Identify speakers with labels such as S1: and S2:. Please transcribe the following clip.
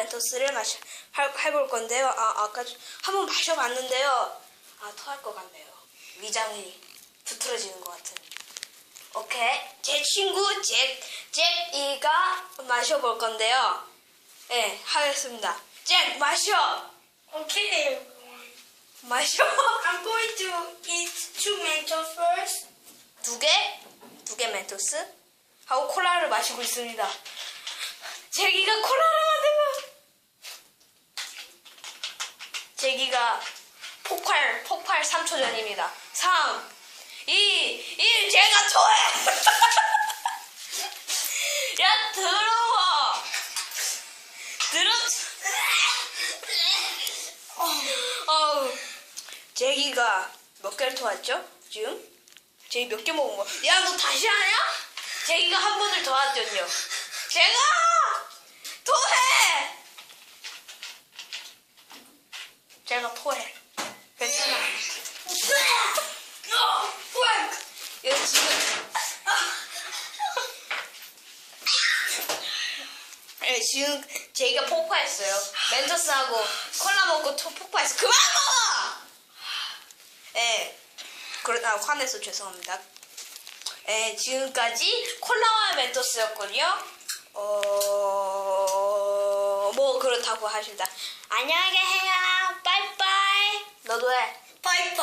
S1: 멘토스를 마셔 할- 해볼 건데요. 아 아까 좀- 한번 마셔봤는데요. 아 토할 것 같네요. 위장이 부풀어지는 것 같은. 오케이 제 친구 잭 잭이가 마셔볼 건데요. 네 하겠습니다. 잭 마셔
S2: everyone.
S1: 마셔
S2: I'm going to eat two Mentos first.
S1: 두 개, 두 개 멘토스 하고 콜라를 마시고 있습니다. 제기가 콜라를 만들고 제기가 폭발 폭발 3초 전입니다. 3, 2, 1 제가 토해. 야 더러워. 더러. 어우 제기가 몇 개를 토했죠? 지금? 제기 몇 개 먹은 거야? 야, 너 다시 하냐? 제기가 한 번을 더 하더니요. 제가! 토해! 제가 토해. 괜찮아. 여기 지금. 예, 지금 제기가 폭파했어요. 멘토스하고 콜라 먹고 토 폭파했어. 그만 먹어! 예. 그러다 화내서 죄송합니다. 예, 지금까지 콜라와 멘토스였군요. 어, 뭐 그렇다고 하십니다. 안녕히 계세요. 빠이빠이. 너도 해.
S2: Bye.